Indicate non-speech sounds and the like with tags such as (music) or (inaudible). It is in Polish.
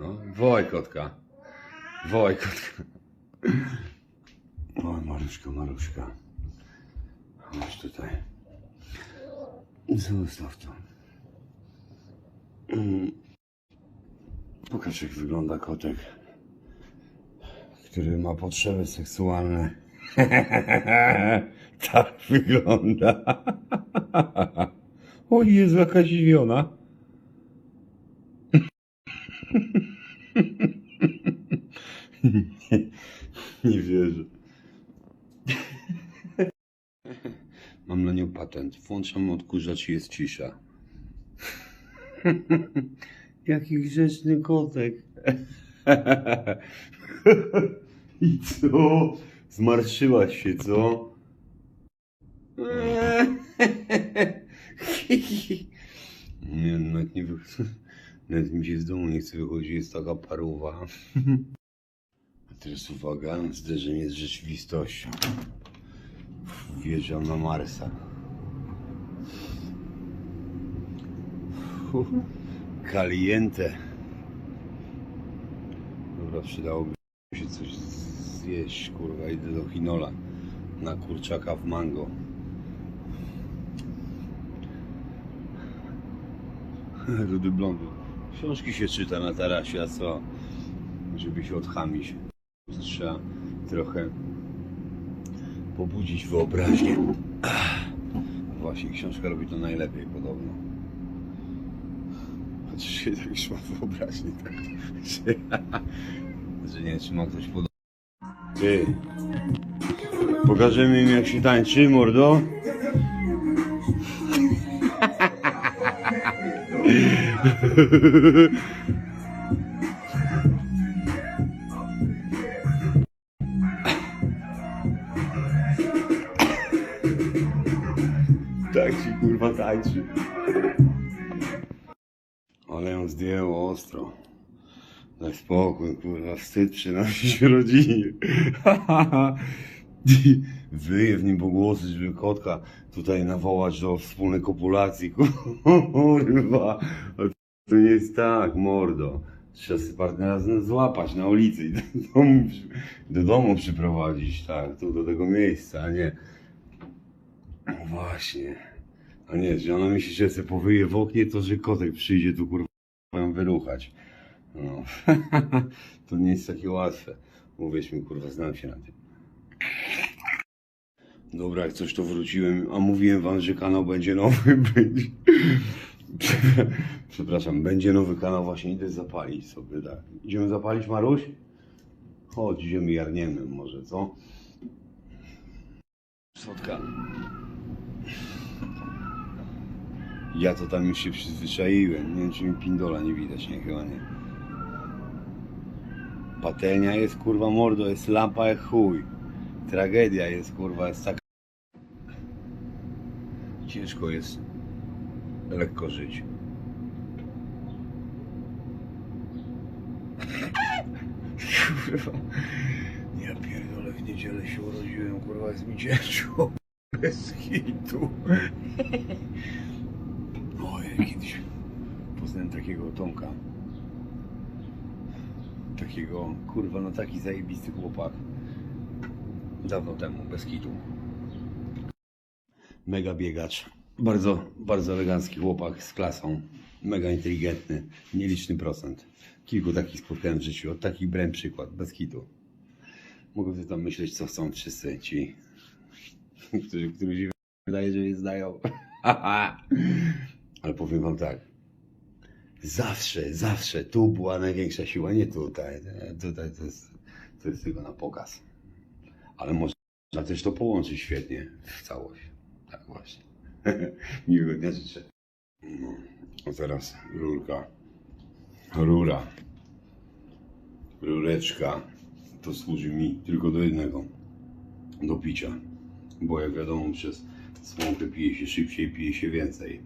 No, wołaj kotka. Wołaj kotka. Oj, Maruszka, Maruszka. Chodź tutaj. Zostaw to. Mm. Pokaż jak wygląda kotek, który ma potrzeby seksualne. (laughs) tak wygląda. (laughs) O Jezu, jaka zdziwiona. (laughs) nie, nie wierzę. Mam na nią patent. Włączam odkurzacz i jest cisza. Jaki grzeczny kotek. (laughs) I co? Zmarszyłaś się, co? (laughs) Nie, nawet nie wy... Nawet mi się z domu nie chce wychodzić, jest taka paruwa. A teraz uwaga, zderzenie z rzeczywistością. Wjeżdżam na Marsa. Uff, Caliente. Dobra, przydałoby się coś zjeść, kurwa, idę do Hinola. Na kurczaka w mango. Rudy blondy. Książki się czyta na tarasie, a co? Żeby się odchamić. Trzeba trochę pobudzić wyobraźnię. Właśnie, książka robi to najlepiej podobno. Chociaż się tak już ma wyobraźnię, tak, że, że nie wiem, czy ma ktoś podobno. Ty, pokażemy im jak się tańczy, mordo? (laughs) Tak ci kurwa tańczy. Ale ją zdjęło ostro. Daj spokój, kurwa, wstyd przynosić rodzinie. (laughs) Wyje w nim pogłosy, żeby kotka tutaj nawołać do wspólnej kopulacji. (laughs) Kurwa, to nie jest tak, mordo. Trzeba sobie partnera złapać na ulicy i do domu, do domu przyprowadzić, tak, tu do tego miejsca, a nie. No Właśnie. A nie, że ona myśli, że sobie powyje w oknie, to że kotek przyjdzie tu kurwa ją wyruchać. No. (laughs) to nie jest takie łatwe. Mi, kurwa, znam się na tym. Dobra, jak coś to wróciłem, a mówiłem wam, że kanał będzie nowy, (laughs) będzie... Przepraszam, będzie nowy kanał, właśnie idę zapalić sobie, tak. Idziemy zapalić, Maruś? Chodź, idziemy jarniemy może, co? Słodka. Ja to tam już się przyzwyczaiłem. Nie wiem, czy mi pindola nie widać, nie, chyba nie. Patelnia jest, kurwa, mordo, jest lampa jak chuj. Tragedia jest, kurwa, jest taka... Ciężko jest lekko żyć. Kurwa. Ja pierdolę, w niedzielę się urodziłem, kurwa, jest mi ciężko. Bez hitu. Oj, kiedyś poznałem takiego Tomka. Takiego, kurwa, no taki zajebisty chłopak. Dawno temu, bez kitu. Mega biegacz. Bardzo, bardzo elegancki chłopak z klasą. Mega inteligentny. Nieliczny procent. Kilku takich spotkałem w życiu. Od takich brałem przykład, bez kitu. Mogę sobie tam myśleć, co chcą wszyscy ci, (laughs) którzy, którzy się wydaje, że je znają. (laughs) Ale powiem wam tak. Zawsze, zawsze tu była największa siła, nie tutaj. Tutaj to jest, to jest tylko na pokaz. Ale można też to połączyć świetnie w całość. Tak właśnie. (laughs) Miłego dnia życzę. No, a teraz rurka. Rura. Rureczka. To służy mi tylko do jednego. Do picia. Bo jak wiadomo, przez słomkę pije się szybciej, pije się więcej.